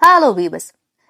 Hello viewers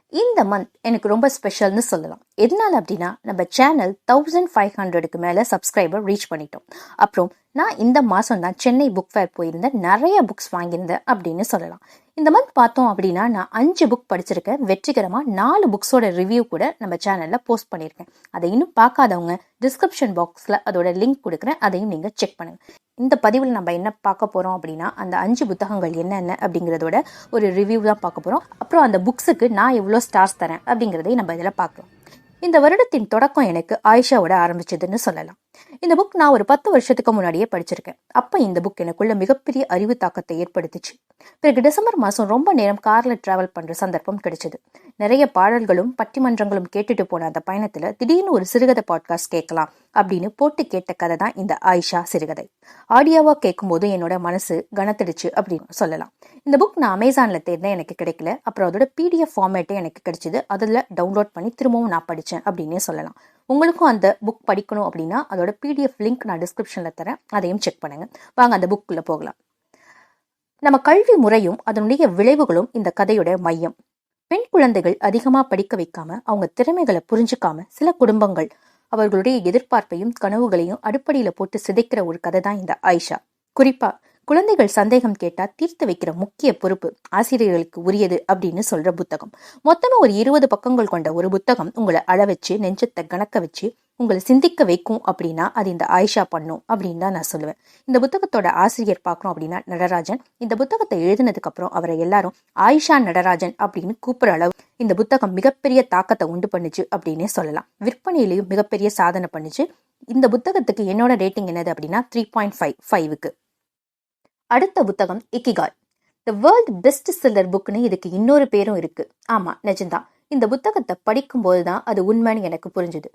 இந்த month எனக்கு ரொம்ப ஸ்பெஷல்னு சொல்லலாம். எதனால அப்படின்னா நம்ம சேனல் தௌசண்ட் ஃபைவ் ஹண்ட்ரடுக்கு மேலே சப்ஸ்கிரைபர் ரீச் பண்ணிட்டோம். அப்புறம் நான் இந்த மாதம் தான் சென்னை புக் ஃபேர் போயிருந்தேன். நிறைய புக்ஸ் வாங்கியிருந்தேன் அப்படின்னு சொல்லலாம். இந்த மந்த் பார்த்தோம் அப்படின்னா நான் அஞ்சு புக் படிச்சிருக்கேன். வெற்றிகரமாக நாலு புக்ஸோட ரிவ்யூ கூட நம்ம சேனலில் போஸ்ட் பண்ணியிருக்கேன். அதை இன்னும் பார்க்காதவங்க டிஸ்கிரிப்ஷன் பாக்ஸில் அதோட லிங்க் கொடுக்குறேன். அதையும் நீங்கள் செக் பண்ணுங்கள் இந்த பதிவில் நம்ம என்ன பார்க்க போகிறோம் அப்படின்னா அந்த அஞ்சு புத்தகங்கள் என்னென்ன அப்படிங்கிறதோட ஒரு ரிவ்யூ தான் பார்க்க போகிறோம் அப்புறம் அந்த புக்ஸுக்கு நான் எவ்வளோ ஸ்டார்ஸ் தரேன் அப்படிங்கிறதையும் நம்ம இதில் பார்க்குறோம் இந்த வருடத்தின் தொடக்கம் எனக்கு ஆயிஷாவோட ஆரம்பிச்சதுன்னு சொல்லலாம். இந்த புக் நான் ஒரு பத்து வருஷத்துக்கு முன்னாடியே படிச்சிருக்கேன். அப்போ இந்த புக் எனக்குள்ள மிகப்பெரிய அறிவு தாக்கத்தை ஏற்படுத்திச்சு. பிறகு டிசம்பர் மாதம் ரொம்ப நேரம் கார்ல டிராவல் பண்ணுற சந்தர்ப்பம் கிடைச்சது. நிறைய பாடல்களும் பட்டிமன்றங்களும் கேட்டுட்டு போன அந்த பயணத்தில் திடீர்னு ஒரு சிறுகதை பாட்காஸ்ட் கேட்கலாம் அப்படின்னு போட்டு கேட்ட கதை தான் இந்த ஆயிஷா சிறுகதை. ஆடியோவா கேட்கும்போது என்னோட மனசு கனத்திடுச்சு அப்படின்னு சொல்லலாம். இந்த புக் நான் அமேசானில் தேர்ந்தேன் எனக்கு கிடைக்கல. அப்புறம் அதோட பிடிஎஃப் ஃபார்மேட்டே எனக்கு கிடைச்சிது. அதில் டவுன்லோட் பண்ணி திரும்பவும் நான் படித்தேன் அப்படின்னே சொல்லலாம். உங்களுக்கும் அந்த புக் படிக்கணும் அப்படின்னா அதோட பிடிஎஃப் லிங்க் நான் டிஸ்கிரிப்ஷனில் தரேன். அதையும் செக் பண்ணுங்க. வாங்க அந்த புக்குள்ளே போகலாம். நம்ம கல்வி முறையும் அதனுடைய விளைவுகளும் இந்த கதையோட மையம். பெண் குழந்தைகள் அதிகமாக படிக்க வைக்காம அவங்க திறமைகளை புரிஞ்சுக்காம சில குடும்பங்கள் அவர்களுடைய எதிர்பார்ப்பையும் கனவுகளையும் அடிப்படையில் போட்டு சிதைக்கிற ஒரு கதை தான் இந்த ஆயிஷா. குறிப்பாக குழந்தைகள் சந்தேகம் கேட்டா தீர்த்து வைக்கிற முக்கிய பொறுப்பு ஆசிரியர்களுக்கு உரியது அப்படின்னு சொல்ற புத்தகம். மொத்தமா ஒரு இருபது பக்கங்கள் கொண்ட ஒரு புத்தகம் உங்களை அழ வச்சு நெஞ்சத்தை கணக்க வச்சு உங்களை சிந்திக்க வைக்கும் அப்படின்னா அது இந்த ஆயிஷா பண்ணும் அப்படின்னு தான் நான் சொல்லுவேன். இந்த புத்தகத்தோட ஆசிரியர் பார்க்குறோம் அப்படின்னா நடராஜன். இந்த புத்தகத்தை எழுதினதுக்கு அப்புறம் அவரை எல்லாரும் ஆயிஷா நடராஜன் அப்படின்னு கூப்பிடுற அளவு இந்த புத்தகம் மிகப்பெரிய தாக்கத்தை உண்டு பண்ணுச்சு அப்படின்னே சொல்லலாம். விற்பனையிலையும் மிகப்பெரிய சாதனை பண்ணுச்சு. இந்த புத்தகத்துக்கு என்னோட ரேட்டிங் என்னது அப்படின்னா த்ரீ பாயிண்ட் ஃபைவ் ஃபைவுக்கு அடுத்த புத்தகம் Ikigai. The world best seller புக்னு இதுக்கு இன்னொரு பேரும் இருக்கு. ஆமா நிஜம்தான். இந்த புத்தகத்தை படிக்கும்போது தான் அது உண்மைன்னு எனக்கு புரிஞ்சுது.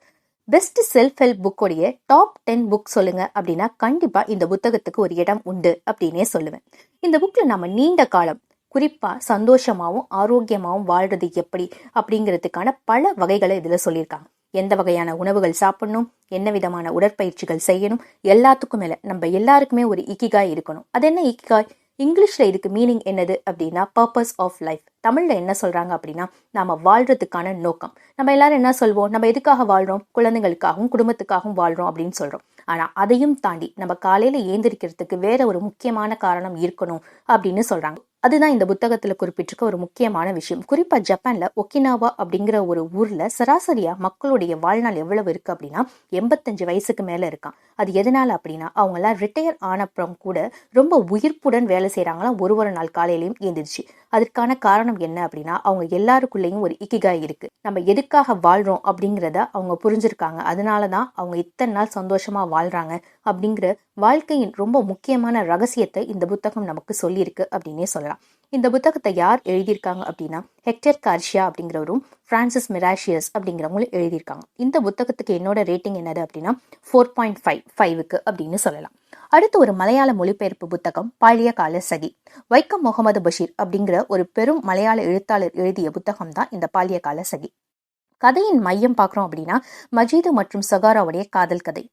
பெஸ்ட் செல்ஃப் ஹெல்ப் புக்கோடைய டாப் டென் புக் சொல்லுங்க அப்படின்னா கண்டிப்பா இந்த புத்தகத்துக்கு ஒரு இடம் உண்டு அப்படின்னே சொல்லுவேன். இந்த புக்ல நம்ம நீண்ட காலம் குறிப்பா சந்தோஷமாவும் ஆரோக்கியமாவும் வாழ்றது எப்படி அப்படிங்கிறதுக்கான பல வகைகளை இதுல சொல்லியிருக்காங்க. எந்த வகையான உணவுகள் சாப்பிடணும்? என்ன விதமான உடற்பயிற்சிகள் செய்யணும்? எல்லாத்துக்கும் மேல நம்ம எல்லாருக்குமே ஒரு இக்கிகாய் இருக்கணும். அது என்ன இக்கிகாய்? இங்கிலீஷ்ல இதுக்கு மீனிங் என்னது அப்படின்னா பர்பஸ் ஆஃப் லைஃப் தமிழில் என்ன சொல்கிறாங்க அப்படின்னா நாம் வாழ்கிறதுக்கான நோக்கம். நம்ம எல்லாரும் என்ன சொல்வோம்? நம்ம எதுக்காக வாழ்கிறோம் குழந்தைங்களுக்காகவும் குடும்பத்துக்காகவும் வாழ்கிறோம் அப்படின்னு சொல்கிறோம் ஆனால் அதையும் தாண்டி நம்ம காலையில் ஏந்திரிக்கிறதுக்கு வேற ஒரு முக்கியமான காரணம் இருக்கணும் அப்படின்னு சொல்கிறாங்க அதுதான் இந்த புத்தகத்தில் குறிப்பிட்டிருக்க ஒரு முக்கியமான விஷயம். குறிப்பாக ஜப்பானில் ஒக்கினாவா அப்படிங்கிற ஒரு ஊரில் சராசரியாக மக்களுடைய வாழ்நாள் எவ்வளவு இருக்குது அப்படின்னா எண்பத்தஞ்சு வயசுக்கு மேலே இருக்கான். அது எதனால் அப்படின்னா அவங்களாம் ரிட்டையர் ஆனப்புறம் கூட ரொம்ப உயிர்ப்புடன் வேலை செய்கிறாங்களாம் ஒரு ஒரு நாள் காலையிலையும் ஏந்திரிச்சு. அதற்கான காரணம் என்ன அப்படின்னா அவங்க எல்லாருக்குள்ளேயும் ஒரு இக்கிகாய் இருக்கு. நம்ம எதுக்காக வாழ்றோம் அப்படிங்கிறத அவங்க புரிஞ்சிருக்காங்க. அதனாலதான் அவங்க இத்தனை நாள் சந்தோஷமா வாழ்றாங்க அப்படிங்கிற வாழ்க்கையின் ரொம்ப முக்கியமான ரகசியத்தை இந்த புத்தகம் நமக்கு சொல்லியிருக்கு அப்படின்னே சொல்லலாம். இந்த புத்தகத்தை யார் எழுதியிருக்காங்க அப்படின்னா ஹெக்டர் கார்ஷியா அப்படிங்கிறவரும் ஃப்ரான்சிஸ் மிராஷியஸ் அப்படிங்கிறவங்களும் எழுதியிருக்காங்க. இந்த புத்தகத்துக்கு என்னோட ரேட்டிங் என்னது அப்படின்னா ஃபோர் பாயிண்ட் ஃபைவ் ஃபைவுக்கு அப்படின்னு சொல்லலாம். அடுத்து ஒரு மலையாள மொழிபெயர்ப்பு புத்தகம் பாலிய கால சகி வைக்கம் முகமது பஷீர் அப்படிங்கிற ஒரு பெரும் மலையாள எழுத்தாளர் எழுதிய புத்தகம் தான் இந்த பாலிய கால சகி கதையின் மையம் பார்க்குறோம் அப்படின்னா மஜீது மற்றும் சகாராவுடைய காதல் கதை.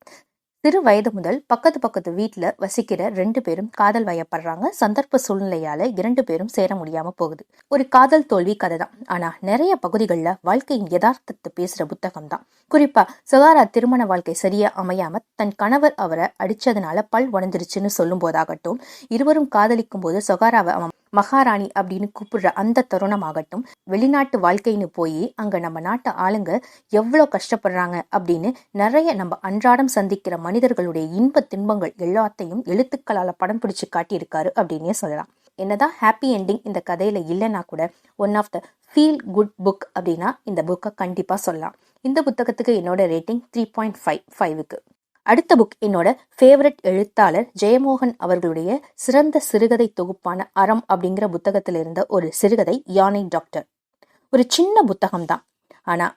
சிறு வயது முதல் பக்கத்து பக்கத்து வீட்டில் வசிக்கிற ரெண்டு பேரும் காதல் வயப்படுறாங்க. சந்தர்ப்ப சூழ்நிலையால இரண்டு பேரும் சேர முடியாம போகுது. ஒரு காதல் தோல்வி கதை தான் ஆனா நிறைய பகுதிகளில் வாழ்க்கையின் யதார்த்தத்தை பேசுற புத்தகம் தான் குறிப்பா சுகாரா திருமண வாழ்க்கை சரியா அமையாம தன் கணவர் அவரை அடிச்சதுனால பல் உடஞ்சிருச்சுன்னு சொல்லும் போதாகட்டும் இருவரும் காதலிக்கும் போது சுகாராவை அவன் மகாராணி அப்படின்னு கூப்பிடுற அந்த தருணமாகட்டும் வெளிநாட்டு வாழ்க்கைன்னு போய் அங்க நம்ம நாட்டு ஆளுங்க எவ்வளோ கஷ்டப்படுறாங்க அப்படின்னு நிறைய நம்ம அன்றாடம் சந்திக்கிற மனிதர்களுடைய இன்ப துன்பங்கள் எல்லாத்தையும் எழுத்துக்களால் படம் பிடிச்சு காட்டியிருக்காரு அப்படின்னே சொல்லலாம். என்னதான் ஹாப்பி என்டிங் இந்த கதையில இல்லைன்னா கூட one of the feel good book அப்படின்னா இந்த புக்கை கண்டிப்பாக சொல்லலாம். இந்த புத்தகத்துக்கு என்னோட ரேட்டிங் த்ரீ பாயிண்ட் ஃபைவ் ஃபைவுக்கு அடுத்த புக் என்னோட ஃபேவரட் எழுத்தாளர் ஜெயமோகன் அவர்களுடைய சிறந்த சிறுகதை தொகுப்பான அறம் அப்படிங்கிற புத்தகத்தில் இருந்த ஒரு சிறுகதை யானை டாக்டர். ஒரு சின்ன புத்தகம் தான்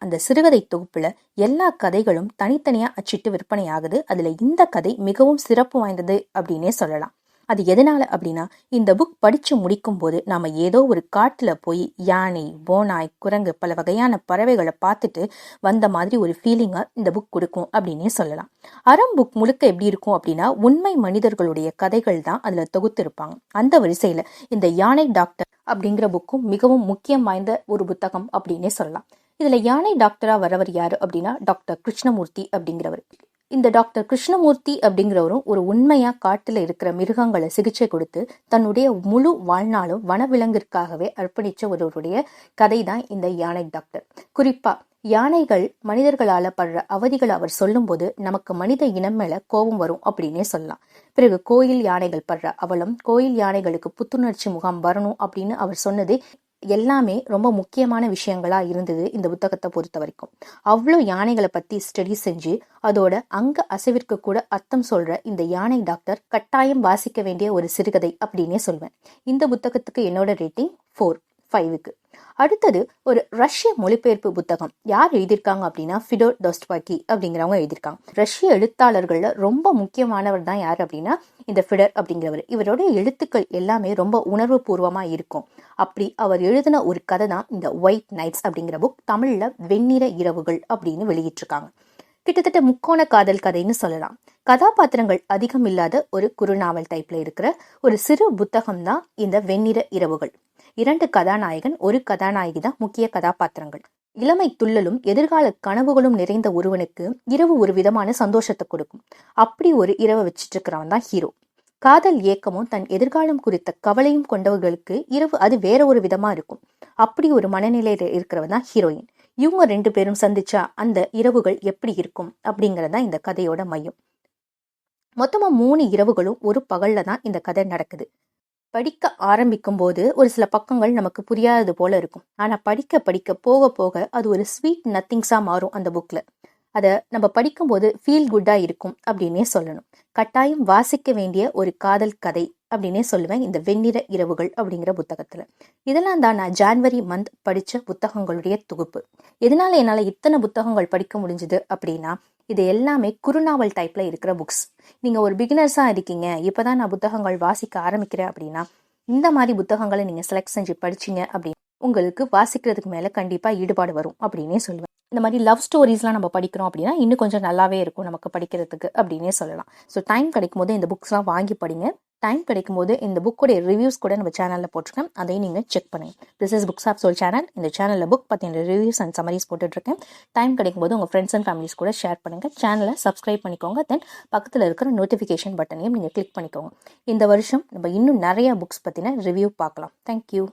அந்த சிறுகதை தொகுப்பில் எல்லா கதைகளும் தனித்தனியாக அச்சிட்டு விற்பனை ஆகுது அதில் இந்த கதை மிகவும் சிறப்பு வாய்ந்தது அப்படின்னே சொல்லலாம். அது எதனால அப்படின்னா இந்த புக் படிச்சு முடிக்கும் போது நாம ஏதோ ஒரு காட்டுல போய் யானை போனாய் குரங்கு பல வகையான பறவைகளை பார்த்துட்டு வந்த மாதிரி ஒரு ஃபீலிங்காக இந்த புக் கொடுக்கும் அப்படின்னே சொல்லலாம். அறம் புக் முழுக்க எப்படி இருக்கும் அப்படின்னா உண்மை மனிதர்களுடைய கதைகள் தான் அதுல தொகுத்து இருப்பாங்க அந்த வரிசையில இந்த யானை டாக்டர் அப்படிங்கிற புக்கும் மிகவும் முக்கியம் வாய்ந்த ஒரு புத்தகம் அப்படின்னே சொல்லலாம். இதுல யானை டாக்டரா வரவர் யாரு அப்படின்னா டாக்டர் கிருஷ்ணமூர்த்தி அப்படிங்கிறவர். இந்த டாக்டர் கிருஷ்ணமூர்த்தி அப்படிங்கிறவரும் ஒரு உண்மையா காட்டுல இருக்கிற மிருகங்களை சிகிச்சை கொடுத்து தன்னுடைய முழு வாழ்நாளும் வனவிலங்கிற்காகவே அர்ப்பணிச்ச ஒருவருடைய கதை தான் இந்த யானை டாக்டர். குறிப்பா யானைகள் மனிதர்களால படுற அவதிகளை அவர் சொல்லும்போது நமக்கு மனித இனம் மேல கோபம் வரும் அப்படின்னே சொல்லலாம். பிறகு கோயில் யானைகள் படுற அவலம் கோயில் யானைகளுக்கு புத்துணர்ச்சி முகாம் வரணும் அப்படின்னு அவர் சொன்னது எல்லாமே ரொம்ப முக்கியமான விஷயங்களாக இருந்தது இந்த புத்தகத்தை பொறுத்த வரைக்கும். அவ்வளோ யானைகளை பற்றி ஸ்டடி செஞ்சு அதோட அங்க அசைவிற்கு கூட அர்த்தம் சொல்கிற இந்த யானை டாக்டர் கட்டாயம் வாசிக்க வேண்டிய ஒரு சிறுகதை அப்படின்னே சொல்வேன். இந்த புத்தகத்துக்கு என்னோட ரேட்டிங் ஃபோர் ஃபைவுக்கு அடுத்தது ஒரு ரஷ்ய மொழிபெயர்ப்பு புத்தகம். யார் எழுதியிருக்காங்க அப்படின்னா ஃபிடோர் டோஸ்ட்வாக்கி அப்படிங்கிறவங்க எழுதியிருக்காங்க. ரஷ்ய எழுத்தாளர்கள்ல ரொம்ப முக்கியமானவர் தான் யார் அப்படின்னா இந்த ஃபிடர் அப்படிங்கிறவர். இவருடைய எழுத்துக்கள் எல்லாமே ரொம்ப உணர்வு பூர்வமாக இருக்கும். அப்படி அவர் எழுதின ஒரு கதை தான் இந்த ஒயிட் நைட்ஸ் அப்படிங்கிற புக் தமிழ்ல வெண்ணிற இரவுகள் அப்படின்னு வெளியிட்டிருக்காங்க. கிட்டத்தட்ட முக்கோண காதல் கதைன்னு சொல்லலாம். கதாபாத்திரங்கள் அதிகம் இல்லாத ஒரு குறுநாவல் டைப்ல இருக்கிற ஒரு சிறு புத்தகம் தான் இந்த வெண்ணிற இரவுகள். இரண்டு கதாநாயகன் ஒரு கதாநாயகி தான் முக்கிய கதாபாத்திரங்கள். இளமை துள்ளலும் எதிர்கால கனவுகளும் நிறைந்த ஒருவனுக்கு இரவு ஒரு விதமான சந்தோஷத்தை கொடுக்கும். அப்படி ஒரு இரவை வச்சிட்டு இருக்கிறவன் தான் ஹீரோ காதல் இயக்கமும் தன் எதிர்காலம் குறித்த கவலையும் கொண்டவர்களுக்கு இரவு அது வேற ஒரு விதமா இருக்கும். அப்படி ஒரு மனநிலையில இருக்கிறவன் தான் ஹீரோயின் இவங்க ரெண்டு பேரும் சந்திச்சா அந்த இரவுகள் எப்படி இருக்கும் அப்படிங்கறதா இந்த கதையோட மையம். மொத்தமா மூணு இரவுகளும் ஒரு பகல்ல தான் இந்த கதை நடக்குது. படிக்க ஆரம்பிக்கும் போது ஒரு சில பக்கங்கள் நமக்கு புரியாதது போல இருக்கும். ஆனால் படிக்க படிக்க போக போக அது ஒரு ஸ்வீட் நத்திங்ஸாக மாறும் அந்த புக்கில் அதை நம்ம படிக்கும்போது ஃபீல் குட்டாக இருக்கும் அப்படின்னே சொல்லணும். கட்டாயம் வாசிக்க வேண்டிய ஒரு காதல் கதை அப்படின்னே சொல்லுவேன் இந்த வெண்ணிற இரவுகள் அப்படிங்கிற புத்தகத்தில். இதெல்லாம் தான் நான் ஜான்வரி மந்த் படித்த புத்தகங்களுடைய தொகுப்பு. எதனால என்னால் இத்தனை புத்தகங்கள் படிக்க முடிஞ்சுது அப்படின்னா இது எல்லாமே குறுநாவல் டைப்பில் இருக்கிற புக்ஸ் நீங்கள் ஒரு பிகினர்ஸாக இருக்கீங்க இப்போ தான் நான் புத்தகங்கள் வாசிக்க ஆரம்பிக்கிறேன் அப்படின்னா இந்த மாதிரி புத்தகங்களை நீங்கள் செலக்ட் செஞ்சு படிச்சீங்க அப்படின்னு உங்களுக்கு வாசிக்கிறதுக்கு மேலே கண்டிப்பாக ஈடுபாடு வரும் அப்படின்னே சொல்லுவேன். இந்த மாதிரி லவ் ஸ்டோரிஸ்லாம் நம்ம படிக்கிறோம் அப்படின்னா இன்னும் கொஞ்சம் நல்லாவே இருக்கும் நமக்கு படிக்கிறதுக்கு அப்படின்னே சொல்லலாம். ஸோ டைம் கிடைக்கும் போது இந்த புக்ஸ்லாம் வாங்கி படிங்க. டைம் கிடைக்கும் போது இந்த புக்கோடைய ரிவ்யூஸ் கூட நம்ம சேனலில் போட்டிருக்கேன். அதையும் நீங்கள் செக் பண்ணுங்கள் this is books of soul channel இந்த சேனலில் புக் பற்றின ரிவ்யூஸ் அண்ட் சமரிஸ் போட்டுட்ருக்கேன் டைம் கிடைக்கும் போது உங்கள் ஃப்ரெண்ட்ஸ் அண்ட் ஃபேமிலிஸ் கூட ஷேர் பண்ணுங்கள் சேனலை சப்ஸ்கிரைப் பண்ணிக்கோங்க. தென் பக்கத்தில் இருக்கிற நோட்டிஃபிகேஷன் பட்டனையும் நீங்கள் கிளிக் பண்ணிக்கோங்க. இந்த வருஷம் நம்ம இன்னும் நிறையா புக்ஸ் பற்றின ரிவ்யூ பார்க்கலாம். தேங்க்யூ